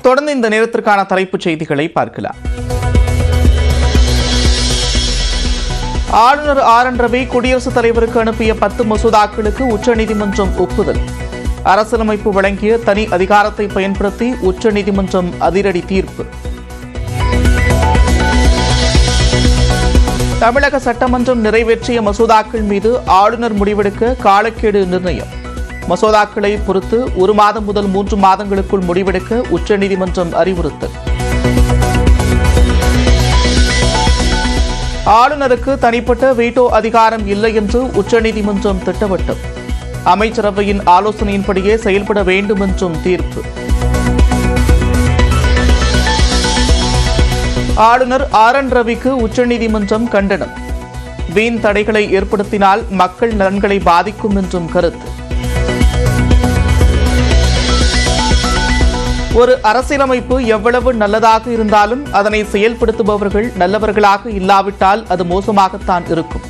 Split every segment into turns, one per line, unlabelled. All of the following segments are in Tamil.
தொடர்ந்து இந்த நேரத்திற்கான தலைப்புச் செய்திகளை பார்க்கலாம். ஆளுநர் ஆர். என். ரவி குடியரசுத் தலைவருக்கு அனுப்பிய பத்து மசோதாக்களுக்கு உச்சநீதிமன்றம் ஒப்புதல். அரசியலமைப்பு வழங்கிய தனி அதிகாரத்தை பயன்படுத்தி உச்சநீதிமன்றம் அதிரடி தீர்ப்பு. தமிழக சட்டமன்றம் நிறைவேற்றிய மசோதாக்கள் மீது ஆளுநர் முடிவெடுக்க காலக்கெடு நிர்ணயம். மசோதாக்களை பொறுத்து ஒரு மாதம் முதல் மூன்று மாதங்களுக்குள் முடிவெடுக்க உச்சநீதிமன்றம் அறிவுறுத்தல். ஆளுநருக்கு தனிப்பட்ட வீட்டோ அதிகாரம் இல்லை என்று உச்சநீதிமன்றம் திட்டவட்டம். அமைச்சரவையின் ஆலோசனையின்படியே செயல்பட வேண்டும் என்றும் தீர்ப்பு. ஆளுநர் ஆர் என் ரவிக்கு உச்சநீதிமன்றம் கண்டனம். வீண் தடைகளை ஏற்படுத்தினால் மக்கள் நலன்களை பாதிக்கும் என்றும் கருத்து. ஒரு அரசியலமைப்பு எவ்வளவு நல்லதாக இருந்தாலும் அதனை செயல்படுத்துபவர்கள் நல்லவர்களாக இல்லாவிட்டால் அது மோசமாகத்தான் இருக்கும்.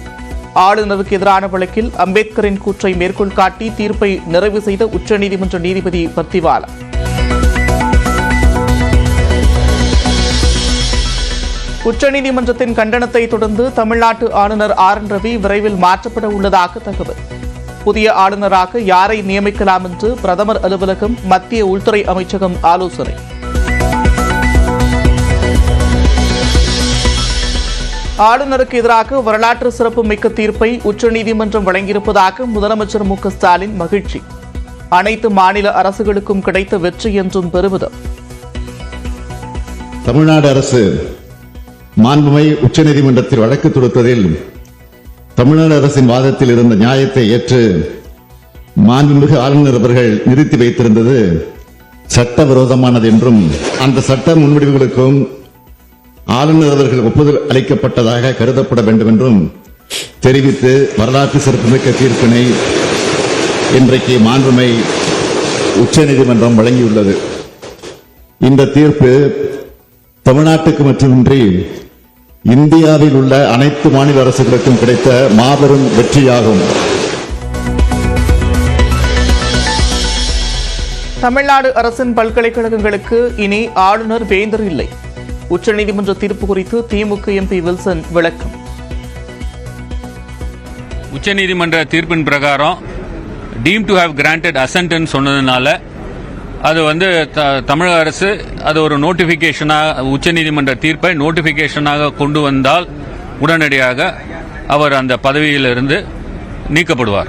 ஆளுநருக்கு எதிரான வழக்கில் அம்பேத்கரின் கூற்றை மேற்கோள் காட்டி தீர்ப்பை நிறைவு செய்த உச்சநீதிமன்ற நீதிபதி பர்த்திவாலா உச்சநீதிமன்றத்தின் கண்டனத்தை தொடர்ந்து தமிழ்நாட்டு ஆளுநர் ஆர் என் ரவி விரைவில் மாற்றப்பட உள்ளதாக தகவல். புதிய ஆளுநராக யாரை நியமிக்கலாம் என்று பிரதமர் அலுவலகம் மத்திய உள்துறை அமைச்சகம் ஆலோசனை. ஆளுநருக்கு எதிராக வரலாற்று சிறப்பு மிக்க தீர்ப்பை உச்சநீதிமன்றம் வழங்கியிருப்பதாக முதலமைச்சர் மு ஸ்டாலின் மகிழ்ச்சி. அனைத்து மாநில அரசுகளுக்கும் கிடைத்த வெற்றி என்றும் பெருமிதம்.
தமிழ்நாடு அரசு மாண்புமை உச்சநீதிமன்றத்தில் வழக்கு தொடுத்ததில் தமிழ்நாடு அரசின் வாதத்தில் இருந்த நியாயத்தை ஏற்று மாண்புமிகு ஆளுநர் அவர்கள் நிறுத்தி வைத்திருந்தது சட்டவிரோதமானது என்றும் அந்த சட்ட முன்வடிவுகளுக்கும் ஆளுநர் அவர்கள் ஒப்புதல் அளிக்கப்பட்டதாக கருதப்பட வேண்டும் என்றும் தெரிவித்து வரலாற்று சிறப்புமிக்க தீர்ப்பினை இன்றைக்கு மாண்புமை உச்சநீதிமன்றம் வழங்கியுள்ளது. இந்த தீர்ப்பு தமிழ்நாட்டுக்கு மட்டுமின்றி இந்தியாவில் உள்ள அனைத்து மாநில அரசுகளுக்கும் கிடைத்த மாபெரும் வெற்றியாகும்.
தமிழ்நாடு அரசின் பல்கலைக்கழகங்களுக்கு இனி ஆளுநர் வேந்தர் இல்லை. உச்சநீதிமன்ற தீர்ப்பு குறித்து திமுக எம்பி வில்சன் விளக்கம்.
உச்சநீதிமன்ற தீர்ப்பின் பிரகாரம் டீம் டு ஹேவ் கிராண்டட் அசன்ட்னு சொன்னதுனால அது வந்து த- தமிழக அரசு அது ஒரு நோட்டிஃபிகேஷனாக உச்சநீதிமன்ற தீர்ப்பை நோட்டிஃபிகேஷனாக கொண்டு வந்தால் உடனடியாக அவர் அந்த பதவியிலிருந்து நீக்கப்படுவார்.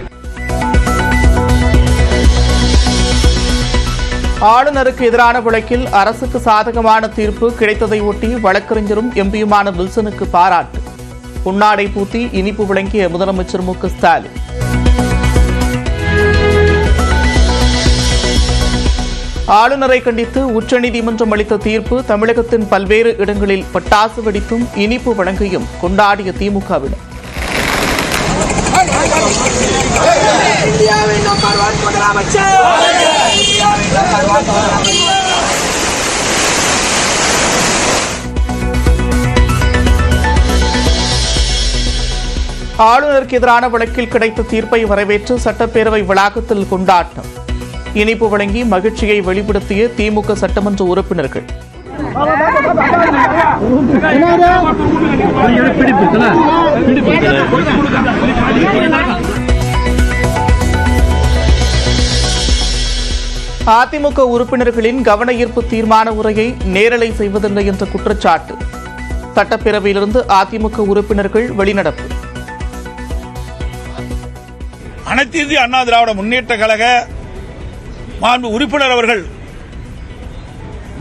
ஆளுநருக்கு எதிரான வழக்கில் அரசுக்கு சாதகமான தீர்ப்பு கிடைத்ததை ஒட்டி வழக்கறிஞரும் எம்பியுமான வில்சனுக்கு பாராட்டு. புன்னாடை பூத்தி இனிப்பு விளங்கிய முதலமைச்சர் மு ஸ்டாலின். ஆளுநரை கண்டித்து உச்சநீதிமன்றம் அளித்த தீர்ப்பு தமிழகத்தின் பல்வேறு இடங்களில் பட்டாசு வெடித்தும் இனிப்பு வழங்கியும் கொண்டாடிய திமுகவினர். ஆளுநருக்கு எதிரான வழக்கில் கிடைத்த தீர்ப்பை வரவேற்று சட்டப்பேரவை வளாகத்தில் கொண்டாட்டம். இனிப்பு வழங்கி மகிழ்ச்சியை வெளிப்படுத்திய திமுக சட்டமன்ற உறுப்பினர்கள். அதிமுக உறுப்பினர்களின் கவன ஈர்ப்பு தீர்மான உரையை நேரலை செய்வதில்லை என்ற குற்றச்சாட்டு. சட்டப்பேரவையிலிருந்து அதிமுக உறுப்பினர்கள் வெளிநடப்பு.
அனைத்து இந்திய அண்ணா திராவிட முன்னேற்ற கழக மாண்பு உறுப்பினர் அவர்கள்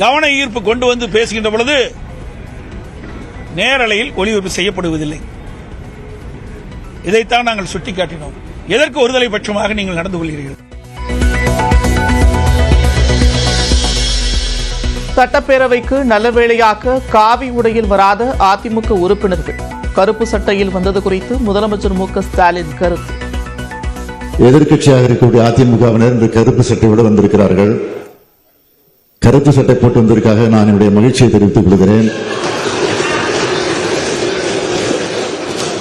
கவன ஈர்ப்பு கொண்டு வந்து பேசுகின்ற பொழுது நேரலையில் ஒளிபரப்பு செய்யப்படுவதில்லை. இதைத்தான் நாங்கள் சுட்டிக்காட்டினோம். எதற்கு ஒருதலை பட்சமாக நீங்கள் நடந்து கொள்கிறீர்கள்?
சட்டப்பேரவைக்கு நல்ல வேளையாக காவி உடையில் வராத அதிமுக உறுப்பினர்கள். கருப்பு சட்டையில் வந்தது குறித்து முதலமைச்சர் மு ஸ்டாலின் கருத்து.
எதிர்க்கட்சியாக இருக்கக்கூடிய அதிமுகவினர் இந்த கருப்பு சட்டையோடு வந்திருக்கிறார்கள். கருப்பு சட்டை போட்டு வந்திருக்காக நான் என்னுடைய மகிழ்ச்சியை தெரிவித்துக் கொள்கிறேன்.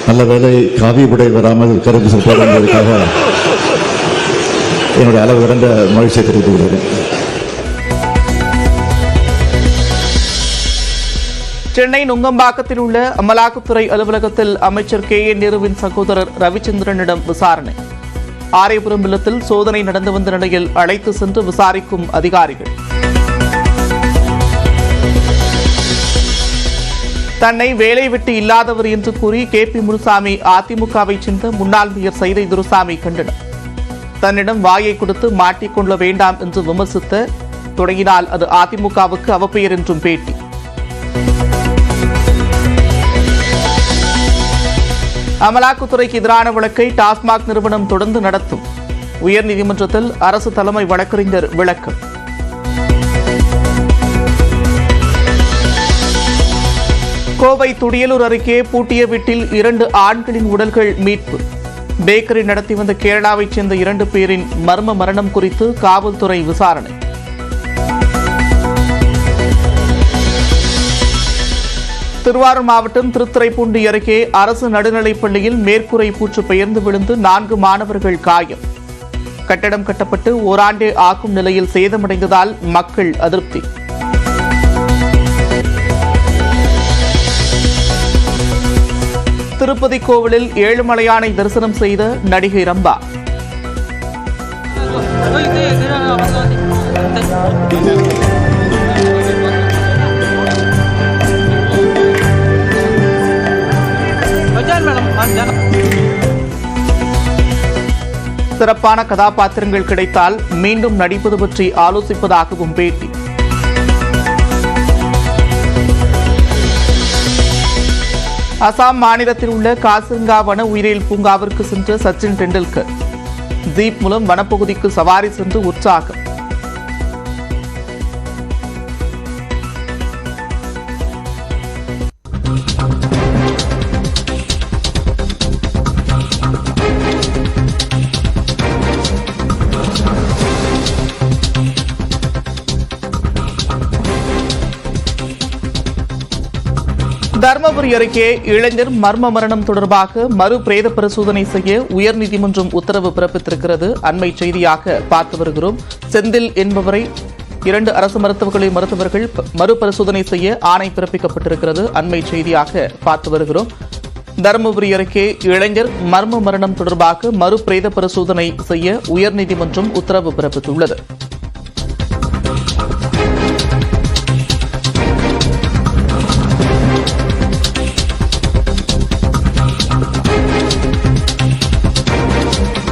நல்ல வேளை காவி உடை வராமல் கருப்பு சட்டை வந்ததற்காக என்னுடைய அளவு இறந்த மகிழ்ச்சியை தெரிவித்துக் கொள்கிறேன்.
சென்னை நுங்கம்பாக்கத்தில் உள்ள அமலாக்கத்துறை அலுவலகத்தில் அமைச்சர் கே என் நேருவின் சகோதரர் ரவிச்சந்திரனிடம் விசாரணை. ஆரைபுரம் இல்லத்தில் சோதனை நடந்து வந்த நிலையில் அழைத்து சென்று விசாரிக்கும் அதிகாரிகள். தன்னை வேலை விட்டு இல்லாதவர் என்று கூறி கே. பி. முனுசாமி அதிமுகவை சேர்ந்த முன்னாள் மேயர் சைதை துருசாமி கண்டனம். தன்னிடம் வாயை கொடுத்து மாட்டிக்கொள்ள வேண்டாம் என்று விமர்சித்த தொடங்கினால் அது அதிமுகவுக்கு அவப்பெயர் என்றும் பேட்டி. அமலாக்கத்துறைக்கு எதிரான வழக்கை டாஸ்மாக் நிறுவனம் தொடர்ந்து நடத்தும். உயர்நீதிமன்றத்தில் அரசு தலைமை வழக்கறிஞர் விளக்கம். கோவை துடியலூர் அருகே பூட்டிய வீட்டில் இரண்டு ஆண்களின் உடல்கள் மீட்பு. பேக்கரி நடத்தி வந்த கேரளாவைச் சேர்ந்த இரண்டு பேரின் மர்ம மரணம் குறித்து காவல்துறை விசாரணை. திருவாரூர் மாவட்டம் திருத்துறைப்பூண்டி அருகே அரசு நடுநிலைப் பள்ளியில் மேற்கூரை பூச்சு பெயர்ந்து விழுந்து நான்கு மாணவர்கள் காயம். கட்டடம் கட்டப்பட்டு ஓராண்டே ஆக்கும் நிலையில் சேதமடைந்ததால் மக்கள் அதிருப்தி. திருப்பதி கோவிலில் ஏழுமலையானை தரிசனம் செய்த நடிகை ரம்பா. சிறப்பான கதாபாத்திரங்கள் கிடைத்தால் மீண்டும் நடிப்பது பற்றி ஆலோசிப்பதாகவும் பேட்டி. அசாம் மாநிலத்தில் உள்ள காசிங்கா வன உயிரியல் பூங்காவிற்கு சென்ற சச்சின் டெண்டுல்கர். ஜீப் மூலம் வனப்பகுதிக்கு சவாரி சென்று உற்சாகம். தருமபுரி அருகே இளைஞர் மர்ம மரணம் தொடர்பாக மறு பிரேத பரிசோதனை செய்ய உயர்நீதிமன்றம் உத்தரவு பிறப்பித்திருக்கிறது. அண்மை செய்தியாக பார்த்து வருகிறோம். செந்தில் என்பவரை இரண்டு அரசு மருத்துவர்களை மருத்துவர்கள் மறுபரிசோதனை செய்ய ஆணை பிறப்பிக்கப்பட்டிருக்கிறது. அண்மை செய்தியாக பார்த்து வருகிறோம். தருமபுரி அருகே இளைஞர் மர்ம மரணம் தொடர்பாக மறு பிரேத பரிசோதனை செய்ய உயர்நீதிமன்றம் உத்தரவு பிறப்பித்துள்ளது.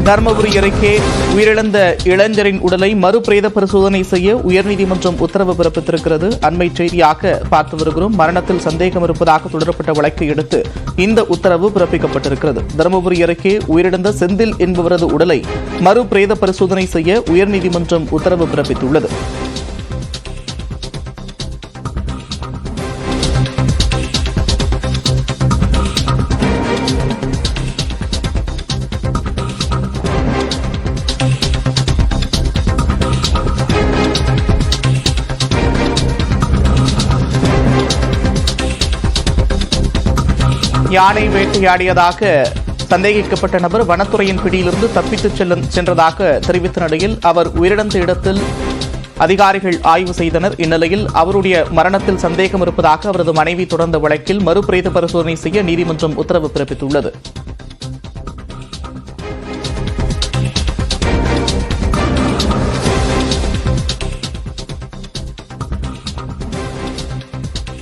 தருமபுரி அருகே உயிரிழந்த இளைஞரின் உடலை மறுபிரேத பரிசோதனை செய்ய உயர்நீதிமன்றம் உத்தரவு பிறப்பித்திருக்கிறது. அண்மை செய்தியாக பார்த்து வருகிறோம். மரணத்தில் சந்தேகம் இருப்பதாக தொடரப்பட்ட வழக்கை அடுத்து இந்த உத்தரவு பிறப்பிக்கப்பட்டிருக்கிறது. தருமபுரி அருகே உயிரிழந்த செந்தில் என்பவரது உடலை மறுபிரேத பரிசோதனை செய்ய உயர்நீதிமன்றம் உத்தரவு பிறப்பித்துள்ளது. யானை வேட்டையாடியதாக சந்தேகிக்கப்பட்ட நபர் வனத்துறையின் பிடியிலிருந்து தப்பித்துச் செல்ல சென்றதாக தெரிவித்த நிலையில் அவர் உயிரிழந்த இடத்தில் அதிகாரிகள் ஆய்வு செய்தனர். இந்நிலையில் அவருடைய மரணத்தில் சந்தேகம் இருப்பதாக அவரது மனைவி தொடர்ந்த வழக்கில் மறுபிரேத பரிசோதனை செய்ய நீதிமன்றம் உத்தரவு பிறப்பித்துள்ளது.